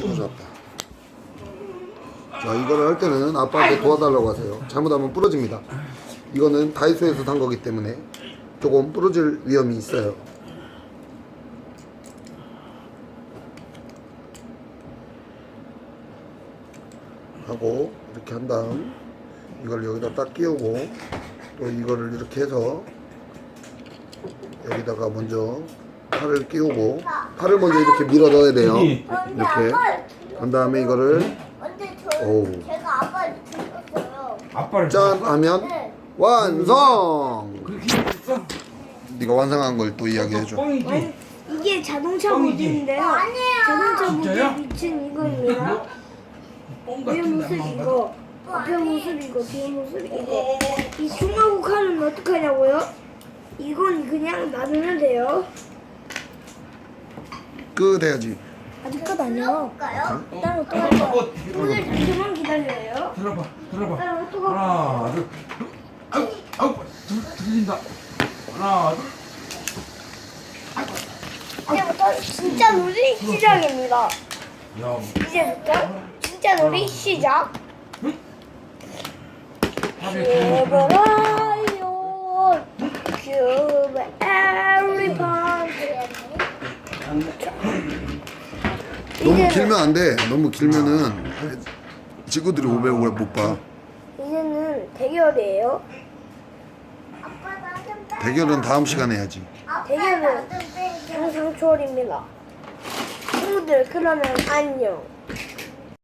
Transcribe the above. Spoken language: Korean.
찢어졌다. 자, 이거를 할 때는 아빠한테 도와달라고 하세요. 잘못하면 부러집니다. 이거는 다이소에서 산 거기 때문에 조금 부러질 위험이 있어요. 하고 이렇게 한 다음 이걸 여기다 딱 끼우고 또 이거를 이렇게 해서 여기다가 먼저 팔을 끼우고 팔을 먼저 이렇게 밀어 넣어야 돼요. 이렇게 한 다음에 이거를. 제가 아빠를 들었어요. 아빠를 짠 하면 네. 완성. 네가 완성한 걸 또 이야기해 줘. 뻥이지? 이게 자동차 뻥이지? 모드인데요. 아니에요. 자동차 진짜요? 모드에 비친 이거입니다. 뻥 위에 같은데 모습 이거, 앞에 모습 이거, 뒤에 모습 이거. 이 중하고 칼은 어떻게 하냐고요? 이건 그냥 놔두면 돼요. 끝 해야지. 아직 끝 아니에요. 볼까요? 따로 또 어, 할게요. 어, 오늘 잠시만 기다려요. 들어봐 들어봐 따로 또 할게요. 하나 둘 아우 아우 들, 들린다 하나 둘 이제부터 진짜 놀이 시작입니다. 야, 이제부터 진짜 놀이 시작. 기름 큐브라이온 큐브 에리펀 너무 길면 안 돼. 너무 길면은 친구들이 오래 오래 못 봐. 이제는 대결이에요. 대결은 다음 시간에 해야지. 대결은. 항상 초월입니다. 친구들 그러면 안녕.